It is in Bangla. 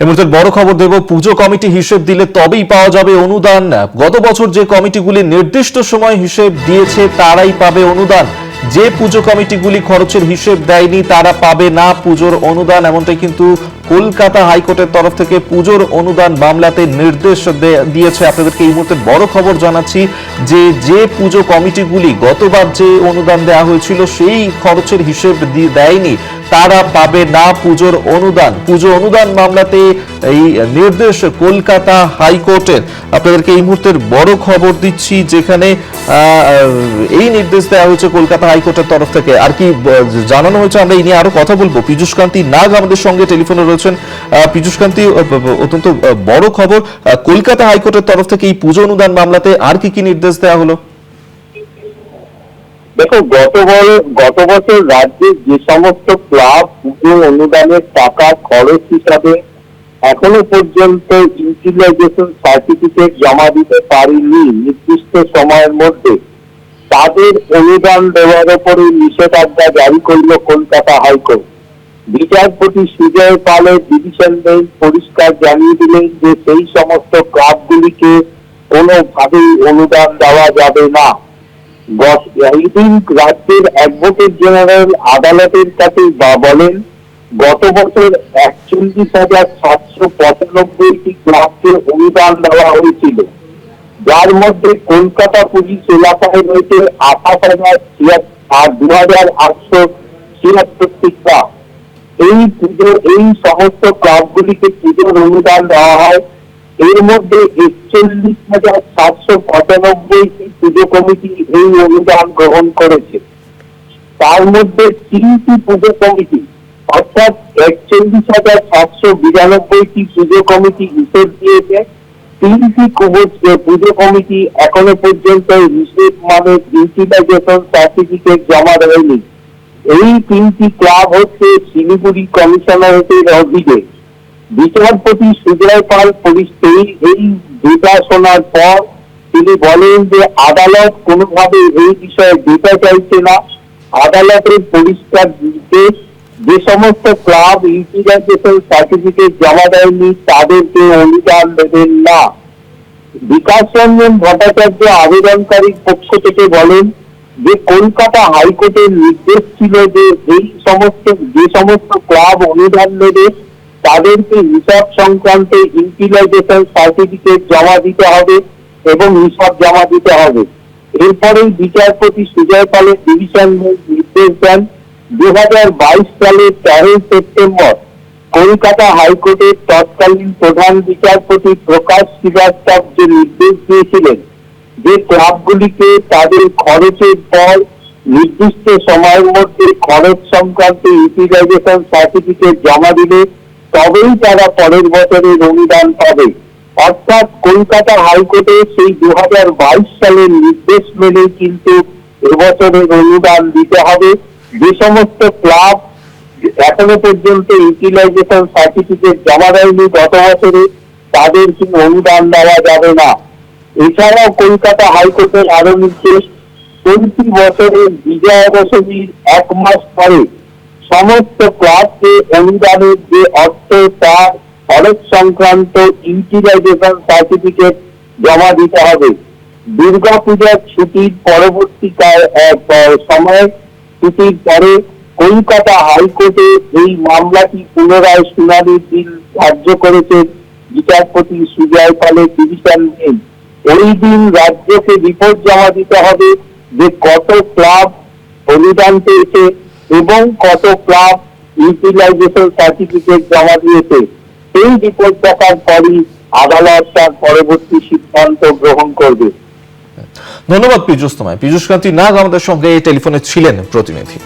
এই মুহূর্তে বড় খবর দেব পুজো কমিটি হিসেব দিলে তবেই পাওয়া যাবে অনুদান। গত বছর যে কমিটিগুলি নির্দিষ্ট সময় হিসেব দিয়েছে, তারাই পাবে অনুদান। যে পুজো কমিটিগুলি খরচের হিসেব দেয়নি, তারা পাবে না পুজোর অনুদান। এমনটাই কিন্তু কলকাতা হাইকোর্টের তরফ থেকে পুজোর অনুদান মামলাতে নির্দেশ দিয়েছে। আপনাদেরকে এই মুহূর্তে বড় খবর জানাচ্ছি যে যে পুজো কমিটিগুলি গতবার যে অনুদান দেওয়া হয়েছিল, সেই খরচের হিসেব দেয়নি। তারা পাবে না পুজোর অনুদান। পুজো অনুদান মামলাতে এই নির্দেশ কলকাতা হাইকোর্টের। আপনাদেরকে এই মুহূর্তের বড় খবর দিচ্ছি যেখানে এই নির্দেশ দেওয়া হয়েছে কলকাতা হাইকোর্টের তরফ থেকে। আর কি জানানো হয়েছে আমরা এই নিয়ে আরও কথা বলব। পীযুষ কান্তি নাগ আমাদের সঙ্গে টেলিফোনে রয়েছেন। আহ, পীযুষ কান্তি আহ, ব- ব- অত্যন্ত বড় খবর। কলকাতা হাইকোর্টের তরফ থেকে এই পুজো অনুদান মামলাতে আর কি কি নির্দেশ দেওয়া হলো? দেখো, গত গত বছর রাজ্যে যে সমস্ত ক্লাব পুজো অনুদানের টাকা খরচ হিসাবে এখনও পর্যন্ত ইউটিলাইজেশন সার্টিফিকেট জমা দিতে পারেনি নির্দিষ্ট সময়ের মধ্যে। তাদের অনুদান দেওয়ার উপরে নিষেধাজ্ঞা জারি করল কলকাতা হাইকোর্ট। বিচারপতি সুজয় পালের ডিভিশন বেঞ্চ পরিষ্কার জানিয়ে দিলেন যে সেই সমস্ত ক্লাবগুলিকে কোনোভাবেই অনুদান দেওয়া যাবে না। রাজ্যের অ্যাডভোকেট জেনারেল আদালতের কাছে বলেন, গত বছর একচল্লিশ হাজার সাতশো পঁচানব্বইটি ক্লাবকে অনুদান দেওয়া হয়েছিল। যার মধ্যে কলকাতা পুলিশ এলাকায় রয়েছে আঠাশ হাজার আর দু হাজার আটশো ছিয়াত্তরটি ক্লাব এই পুজো এই সমস্ত ক্লাবগুলিকে পুজোর অনুদান দেওয়া হয় এর মধ্যে একচল্লিশ হাজার সাতশো পঁচানব্বইটি পুজো কমিটি এই অনুদান গ্রহণ করেছে। তার মধ্যে তিনটি পুজো কমিটি, অর্থাৎ একচল্লিশ হাজার সাতশো বিরানব্বইটি পুজো কমিটি হিসেব দিয়েছে। তিনটি কুব- পুজো কমিটি এখনও পর্যন্ত হিসেব মানে ইউটিলাইজেশন সার্টিফিকেট জমা দেয়নি। এই তিনটি ক্লাব হচ্ছে শিলিগুড়ি কমিশনারেটের অধীনে। বিচারপতি সুজয় পাল এই এই ডেটা শোনার পর তিনি বলেন যে আদালত কোনোভাবে এই বিষয়ে ডেটা চাইছে না। আদালতের পরিষ্কার নির্দেশ, যে সমস্ত ক্লাব ইউটিলাইজেশন সার্টিফিকেট জমা দেয়নি তাদেরকে অনুদান দেবেন না। বিকাশ রঞ্জন ভট্টাচার্য আবেদনকারীর পক্ষ থেকে বলেন যে কলকাতা হাইকোর্টের নির্দেশ ছিল যে এই সমস্ত যে সমস্ত ক্লাব অনুদান নেবে তাদেরকে হিসাব সংক্রান্ত ইউটিলাইজেশন সার্টিফিকেট জমা দিতে হবে এবং হিসাব জমা দিতে হবে। এরপরেই বিচারপতি সুজয় পালের ডিভিশন নির্দেশ দেন দু সালের তেরোই সেপ্টেম্বর কলকাতা হাইকোর্টের তৎকালীন প্রধান বিচারপতি প্রকাশ শ্রীবাস্তব যে নির্দেশ দিয়েছিলেন যে ক্লাবগুলিকে তাদের খরচের পর নির্দিষ্ট সময়ের মধ্যে খরচ সংক্রান্ত ইউটিলাইজেশন সার্টিফিকেট জমা দিলে তবেই তারা পরের বছরের অনুদান পাবে। অর্থাৎ কলকাতা হাইকোর্টে সেই দু সালের নির্দেশ মেনে কিন্তু এবছরের অনুদান দিতে হবে। যে সমস্ত ক্লাব এখনও পর্যন্ত ইউটিলাইজেশন সার্টিফিকেট জমা দেয়নি গত বছরে, তাদের কিন্তু অনুদান দেওয়া যাবে না। এছাড়াও কলকাতা হাইকোর্টের আরও নির্দেশ, চলতি বছরের বিজয়া দশমীর এক মাস পরে সমস্ত ক্লাবকে অনুদানের যে অর্থ তার খরচ সংক্রান্ত ইউটিলাইজেশন সার্টিফিকেট জমা দিতে হবে। দুর্গাপূজার ছুটির পরবর্তী কা- সময় ছুটির পরে কলকাতা হাইকোর্টে এই মামলাটি পুনরায় শুনানির দিন ধার্য করেছে বিচারপতি সুজয় পালের ডিভিশন বেঞ্চ ওই দিন রাজ্যকে রিপোর্ট জমা দিতে হবে যে কত ক্লাব অনুদান পেয়েছে। এবং কত ক্লাব ইউটিলাইজেশন সার্টিফিকেট জমা দিয়েছে, সেই রিপোর্ট দেখার পরই আদালত তার পরবর্তী সিদ্ধান্ত গ্রহণ করবে। ধন্যবাদ, পীযুষ তোমায়। পীযুষ কান্তি নাগ আমাদের সঙ্গে এই টেলিফোনে ছিলেন প্রতিনিধি।